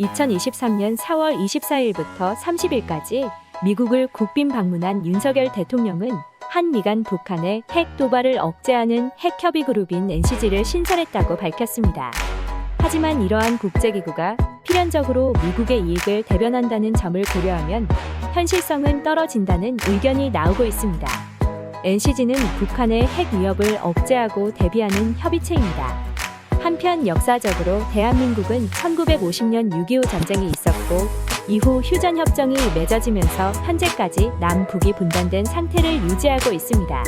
2023년 4월 24일부터 30일까지 미국을 국빈 방문한 윤석열 대통령은 한미 간 북한의 핵 도발을 억제하는 핵협의 그룹인 NCG를 신설했다고 밝혔습니다. 하지만 이러한 국제기구가 필연적으로 미국의 이익을 대변한다는 점을 고려하면 현실성은 떨어진다는 의견이 나오고 있습니다. NCG는 북한의 핵 위협을 억제하고 대비하는 협의체입니다. 한편 역사적으로 대한민국은 1950년 6.25 전쟁이 있었고 이후 휴전협정이 맺어지면서 현재까지 남북이 분단된 상태를 유지하고 있습니다.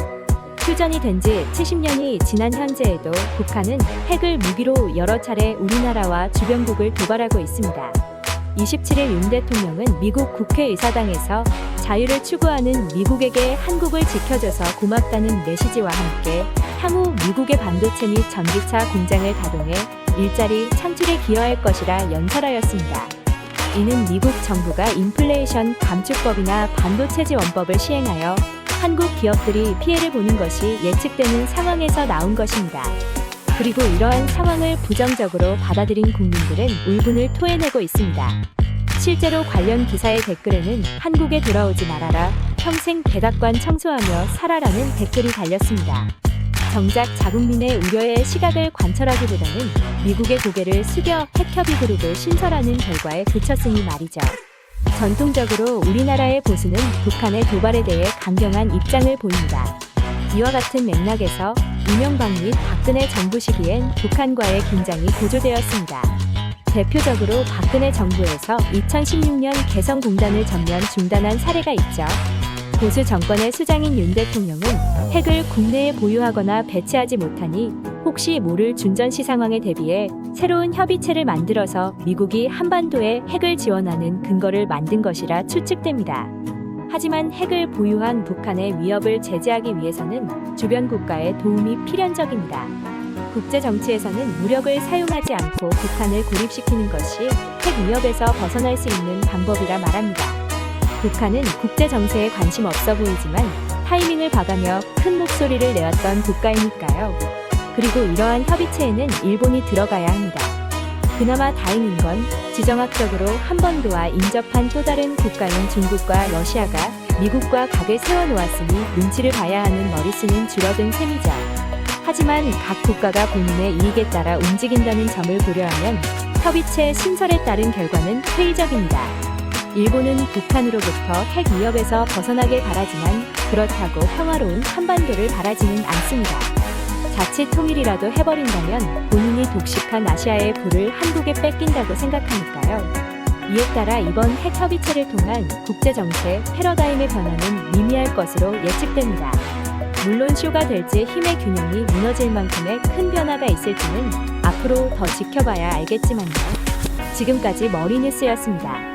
휴전이 된 지 70년이 지난 현재에도 북한은 핵을 무기로 여러 차례 우리나라와 주변국을 도발하고 있습니다. 27일 윤 대통령은 미국 국회의사당에서 자유를 추구하는 미국에게 한국을 지켜줘서 고맙다는 메시지와 함께 향후 미국의 반도체 및 전기차 공장을 가동해 일자리 창출에 기여할 것이라 연설하였습니다. 이는 미국 정부가 인플레이션 감축법이나 반도체 지원법을 시행하여 한국 기업들이 피해를 보는 것이 예측되는 상황에서 나온 것입니다. 그리고 이러한 상황을 부정적으로 받아들인 국민들은 울분을 토해내고 있습니다. 실제로 관련 기사의 댓글에는 한국에 돌아오지 말아라, 평생 백악관 청소하며 살아라는 댓글이 달렸습니다. 정작 자국민의 우려의 시각을 관철하기보다는 미국의 고개를 숙여 핵협의 그룹을 신설하는 결과에 그쳤으니 말이죠. 전통적으로 우리나라의 보수는 북한의 도발에 대해 강경한 입장을 보입니다. 이와 같은 맥락에서 이명박 및 박근혜 정부 시기엔 북한과의 긴장이 고조되었습니다. 대표적으로 박근혜 정부에서 2016년 개성공단을 전면 중단한 사례가 있죠. 보수 정권의 수장인 윤 대통령은 핵을 국내에 보유하거나 배치하지 못하니 혹시 모를 준전시 상황에 대비해 새로운 협의체를 만들어서 미국이 한반도에 핵을 지원하는 근거를 만든 것이라 추측됩니다. 하지만 핵을 보유한 북한의 위협을 제재하기 위해서는 주변 국가의 도움이 필연적입니다. 국제 정치에서는 무력을 사용하지 않고 북한을 고립시키는 것이 핵 위협에서 벗어날 수 있는 방법이라 말합니다. 북한은 국제 정세에 관심 없어 보이지만 타이밍을 봐가며 큰 목소리를 내었던 국가이니까요. 그리고 이러한 협의체에는 일본이 들어가야 합니다. 그나마 다행인 건 지정학적으로 한반도와 인접한 또 다른 국가인 중국과 러시아가 미국과 각을 세워놓았으니 눈치를 봐야 하는 머릿수는 줄어든 셈이죠. 하지만 각 국가가 본인의 이익에 따라 움직인다는 점을 고려하면 협의체 신설에 따른 결과는 회의적입니다. 일본은 북한으로부터 핵 위협에서 벗어나길 바라지만 그렇다고 평화로운 한반도를 바라지는 않습니다. 자칫 통일이라도 해버린다면 본인이 독식한 아시아의 불을 한국에 뺏긴다고 생각하니까요. 이에 따라 이번 핵 협의체를 통한 국제 정세 패러다임의 변화는 미미할 것으로 예측됩니다. 물론 쇼가 될지 힘의 균형이 무너질 만큼의 큰 변화가 있을지는 앞으로 더 지켜봐야 알겠지만요. 지금까지 머리뉴스였습니다.